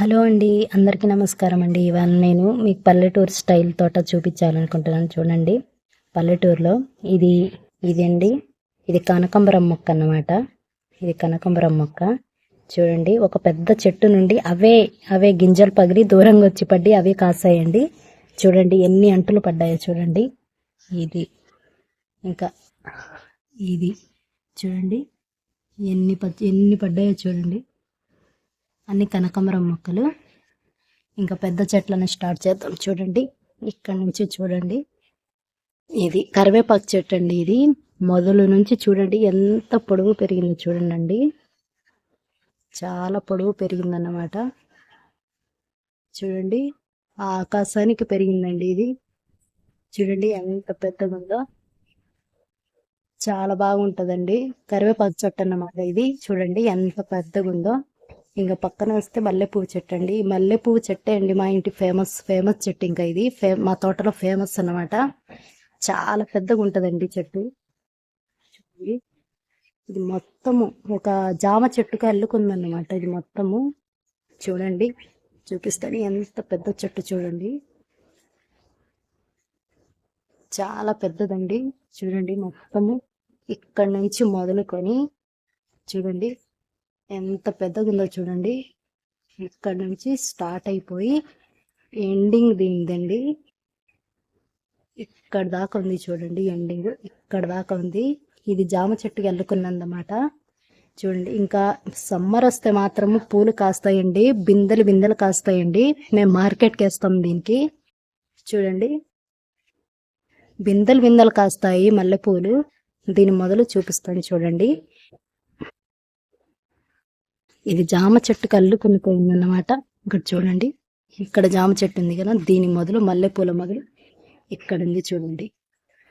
Hello అండి అందరికీ నమస్కారం అండి. ఇవాళ నేను మీకు పల్లెటూరు స్టైల్ తోట చూపించాలనుకుంటున్నాను చూడండి. పల్లెటూరులో ఇది ఇది అండి. ఇది కనకంబరం మొక్క అన్నమాట. ఇది కనకంబరం మొక్క. చూడండి ఒక పెద్ద చెట్టు నుండి అవే అవే గింజలు పగిలి దూరంగా వచ్చి పడి అవే కాసాయండి. చూడండి ఎన్ని అంటులు పడ్డాయో చూడండి. ఇది ఇంకా ఇది చూడండి. ఎన్ని ప- ఎన్ని పడ్డాయో చూడండి. అన్ని కనకాంబరం మొక్కలు. ఇంకా పెద్ద చెట్లను స్టార్ట్ చేద్దాం. చూడండి. ఇక్కడ నుంచి చూడండి. ఇది కరివేపాకు చెట్టు అండి ఇది. మొదలు నుంచి చూడండి. ఎంత పొడవు పెరిగిందో చూడండి చాలా పొడవు పెరిగిందన్నమాట. చూడండి. ఆ ఆకాశానికి పెరిగిందండి ఇది. చూడండి ఎంత పెద్దగా ఉందో చాలా బాగుంటుందండి. కరివేపాకు చెట్టు అన్నమాట ఇది. చూడండి ఎంత పెద్దగా ఉందో ఇంకా పక్కన వస్తే మల్లెపూ చెట్టు అండి. మల్లెపూ చెట్టే అండి మా ఇంటి ఫేమస్ ఫేమస్ చెట్టు ఇంకా ఇది. ఫే మా తోటలో ఫేమస్ అన్నమాట. చాలా పెద్దగా ఉంటుందండి చెట్టు. ఇది మొత్తము ఒక జామ చెట్టుకు అల్లుకుందన్నమాట. ఇది మొత్తము చూడండి చూపిస్తాను. ఎంత పెద్ద చెట్టు చూడండి. చాలా పెద్దదండి. చూడండి మొత్తము ఇక్కడ నుంచి మొదలుకొని చూడండి. ఎంత పెద్దగా ఉందో చూడండి. ఇక్కడ నుంచి స్టార్ట్ అయిపోయి ఎండింగ్ దీనిదండి ఇక్కడ దాకా ఉంది చూడండి ఎండింగ్. ఇక్కడ దాకా ఉంది. ఇది జామ చెట్టుకి వెళ్ళుకున్నదన్నమాట చూడండి ఇంకా సమ్మర్ వస్తే మాత్రం పూలు కాస్తాయండి. బిందెలు బిందెలు కాస్తాయండి. మేము మార్కెట్కి వేస్తాం దీనికి. చూడండి బిందెలు బిందెలు కాస్తాయి మల్లెపూలు. దీని మొదలు చూపిస్తాను చూడండి. ఇది జామ చెట్టుకు అల్లుకొని అన్నమాట ఇక్కడ చూడండి. ఇక్కడ జామ చెట్టు ఉంది కదా దీని మొదలు మల్లెపూల మొదలు ఇక్కడ ఉంది చూడండి.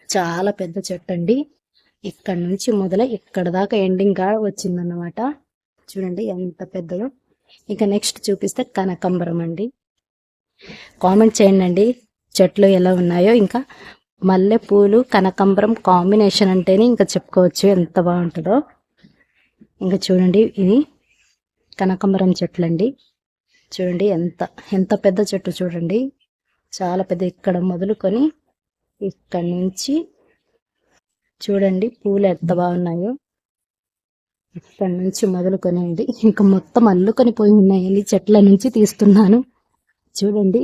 చాలా పెద్ద చెట్టు అండి. ఇక్కడ నుంచి మొదల ఇక్కడ దాకా ఎండింగ్గా వచ్చిందన్నమాట. చూడండి ఎంత పెద్దదో. ఇక నెక్స్ట్ చూపిస్తే కనకంబరం అండి. కామెంట్ చేయండి అండి చెట్లు ఎలా ఉన్నాయో. ఇంకా మల్లెపూలు కనకంబరం కాంబినేషన్ అంటేనే ఇంకా చెప్పుకోవచ్చు ఎంత బాగుంటుందో. ఇంకా చూడండి ఇది కనకంబరం చెట్లు అండి చూడండి ఎంత ఎంత పెద్ద చెట్టు చూడండి. చాలా పెద్ద ఇక్కడ మొదలుకొని ఇక్కడ నుంచి చూడండి పూలు ఎంత బాగున్నాయో. ఇక్కడ నుంచి మొదలుకొనండి ఇంకా మొత్తం అల్లుకొని పోయి ఉన్నాయండి చెట్ల నుంచి తీస్తున్నాను. చూడండి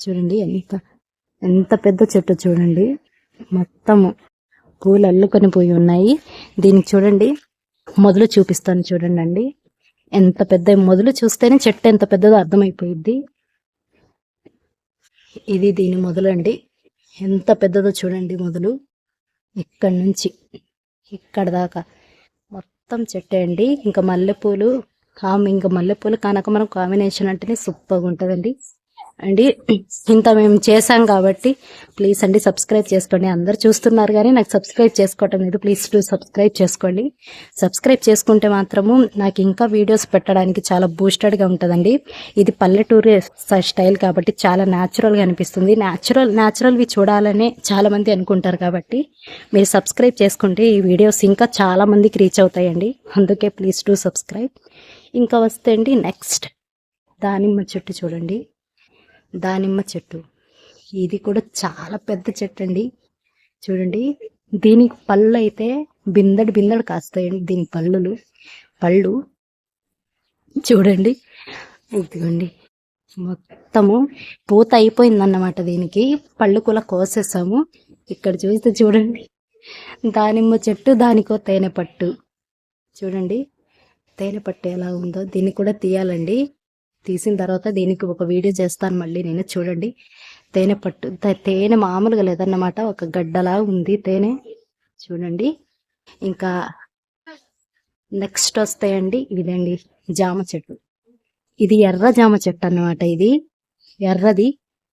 చూడండి ఎంత ఎంత పెద్ద చెట్టు చూడండి. మొత్తము పూలు అల్లుకొని పోయి ఉన్నాయి. దీనికి చూడండి. మొదలు చూపిస్తాను చూడండి ఎంత పెద్ద మొదలు చూస్తేనే చెట్టు ఎంత పెద్దదో అర్థమైపోయిద్ది. ఇది దీని మొదలండి. ఎంత పెద్దదో చూడండి మొదలు. ఇక్కడ నుంచి ఇక్కడ దాకా. మొత్తం చెట్టే అండి. ఇంకా మల్లెపూలు కామ్ ఇంకా మల్లెపూలు కనకమరం కాంబినేషన్ అంటేనే సూపర్గా ఉంటుందండి. అండి. ఇంత మేము చేసాం కాబట్టి ప్లీజ్ అండి సబ్స్క్రైబ్ చేసుకోండి. అందరు చూస్తున్నారు కానీ నాకు సబ్స్క్రైబ్ చేసుకోవటం లేదు. ప్లీజ్ టు సబ్స్క్రైబ్ చేసుకోండి. సబ్స్క్రైబ్ చేసుకుంటే మాత్రము నాకు ఇంకా వీడియోస్ పెట్టడానికి చాలా బూస్టెడ్గా ఉంటుందండి. ఇది పల్లెటూరు స్టైల్ కాబట్టి చాలా న్యాచురల్గా అనిపిస్తుంది. న్యాచురల్ న్యాచురల్వి చూడాలనే చాలామంది అనుకుంటారు కాబట్టి మీరు సబ్స్క్రైబ్ చేసుకుంటే ఈ వీడియోస్ ఇంకా చాలామందికి రీచ్ అవుతాయండి. అందుకే ప్లీజ్ టు సబ్స్క్రైబ్. ఇంకా వస్తే అండి నెక్స్ట్ దానిమ్మ చెట్టు చూడండి. దానిమ్మ చెట్టు. ఇది కూడా చాలా పెద్ద చెట్టు అండి చూడండి దీనికి పళ్ళు అయితే బిందడి బిందడు కాస్తాయండి దీని పళ్ళులు. పళ్ళు. చూడండి ఇదిగోండి. మొత్తము పూత అయిపోయిందన్నమాట దీనికి. పళ్ళు కూడా కోసేసాము. ఇక్కడ చూస్తే చూడండి దానిమ్మ చెట్టు దానికో తేనె పట్టు చూడండి తేనె పట్టు ఎలా ఉందో దీన్ని కూడా తీయాలండి. తీసిన తర్వాత దీనికి ఒక వీడియో చేస్తాను మళ్ళీ నేను చూడండి. తేనె పట్టు తేనె మామూలుగా లేదన్నమాట ఒక గడ్డలా ఉంది తేనె. చూడండి. ఇంకా నెక్స్ట్ వస్తాయండి ఇదండి జామ చెట్టు. ఇది ఎర్ర జామ చెట్టు అన్నమాట ఇది. ఎర్రది.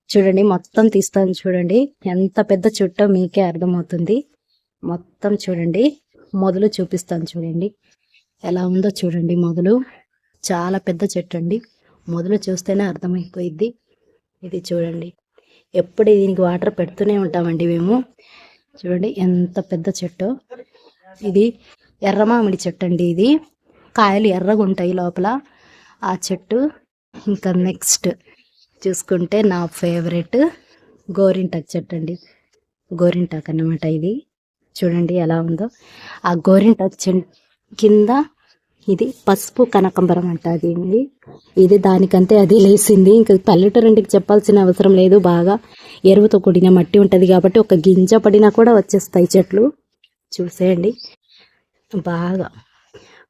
చూడండి మొత్తం తీస్తాను చూడండి. ఎంత పెద్ద చెట్టో మీకే అర్థమవుతుంది. మొత్తం చూడండి. మొదలు చూపిస్తాను చూడండి. ఎలా ఉందో చూడండి మొదలు. చాలా పెద్ద చెట్టు అండి. మొదలు చూస్తేనే అర్థమైపోయిద్ది. ఇది చూడండి. ఎప్పుడు దీనికి వాటర్ పెడుతూనే ఉంటామండి మేము. చూడండి ఎంత పెద్ద చెట్టు. ఇది ఎర్ర మామిడి చెట్టు అండి ఇది. కాయలు ఎర్రగా ఉంటాయి లోపల. ఆ చెట్టు ఇంకా నెక్స్ట్ చూసుకుంటే నా ఫేవరెట్ గోరింటాకు చెట్టు అండి గోరింటాకు అన్నమాట ఇది. చూడండి ఎలా ఉందో. ఆ గోరింటాకు చె కింద ఇది పసుపు కనకంబరం అంట అది ఇది దానికంతే అది లేసింది. ఇంకా పల్లెటూరింటికి చెప్పాల్సిన అవసరం లేదు. బాగా ఎరువుతో కూడిన మట్టి ఉంటుంది కాబట్టి ఒక గింజ పడినా కూడా వచ్చేస్తాయి చెట్లు. చూసేయండి. బాగా.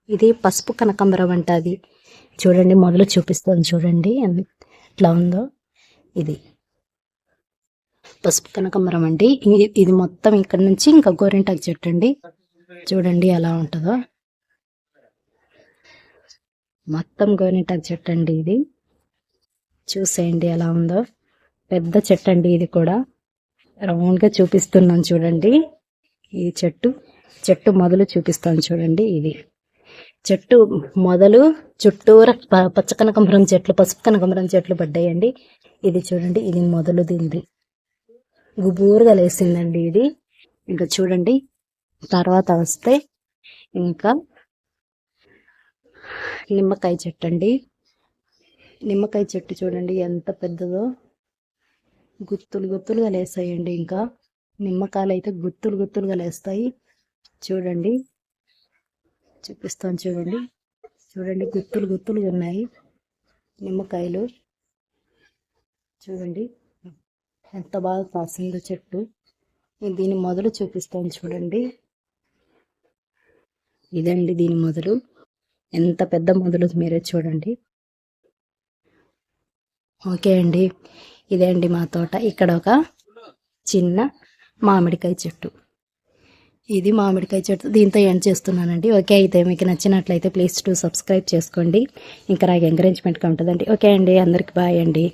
ఇది పసుపు కనకంబరం అంట అది. చూడండి మొదలు చూపిస్తాను చూడండి. ఎట్లా ఉందో. ఇది. పసుపు కనకంబరం అండి. ఇది- ఇది మొత్తం ఇక్కడ నుంచి ఇంకా గోరింటాకు చెట్టు అండి. చూడండి ఎలా ఉంటుందో. మొత్తం గోరింటాకు చెట్టు అండి ఇది. చూసేయండి ఎలా ఉందో. పెద్ద చెట్టు అండి ఇది కూడా. రౌండ్గా చూపిస్తున్నాను చూడండి. ఈ చెట్టు చెట్టు మొదలు చూపిస్తాను చూడండి ఇది. చెట్టు మొదలు చుట్టూరా ప- పచ్చ కనకంబరం చెట్లు పసుపు కనకంబరం చెట్లు పడ్డాయండి. ఇది చూడండి ఇది మొదలు దింది గుబూరుగా లేసిందండి ఇది. ఇంకా చూడండి తర్వాత వస్తే ఇంకా నిమ్మకాయ చెట్టు అండి నిమ్మకాయ చెట్టు చూడండి ఎంత పెద్దదో. గుత్తులు గుత్తులుగా లేస్తాయండి ఇంకా. నిమ్మకాయలు అయితే గుత్తులు గుత్తులుగా లేస్తాయి. చూడండి. చూపిస్తాను చూడండి. చూడండి గుత్తులు గుత్తులుగా ఉన్నాయి. నిమ్మకాయలు. చూడండి. ఎంత బాగా కాసిందో చెట్టు. దీని మొదలు చూపిస్తాను చూడండి. ఇదండి దీని మొదలు. ఎంత పెద్ద మొదలు మీరే చూడండి. ఓకే అండి. ఇదే అండి మా తోట. ఇక్కడ ఒక చిన్న మామిడికాయ చెట్టు. ఇది మామిడికాయ చెట్టు. దీంతో ఎండ్ చేస్తున్నానండి. ఓకే అయితే మీకు నచ్చినట్లయితే ప్లీజ్ టు సబ్స్క్రైబ్ చేసుకోండి. ఇంకా నాకు ఎంకరేజ్మెంట్గా ఉంటుందండి. ఓకే అండి. అందరికి బాయ్ అండి.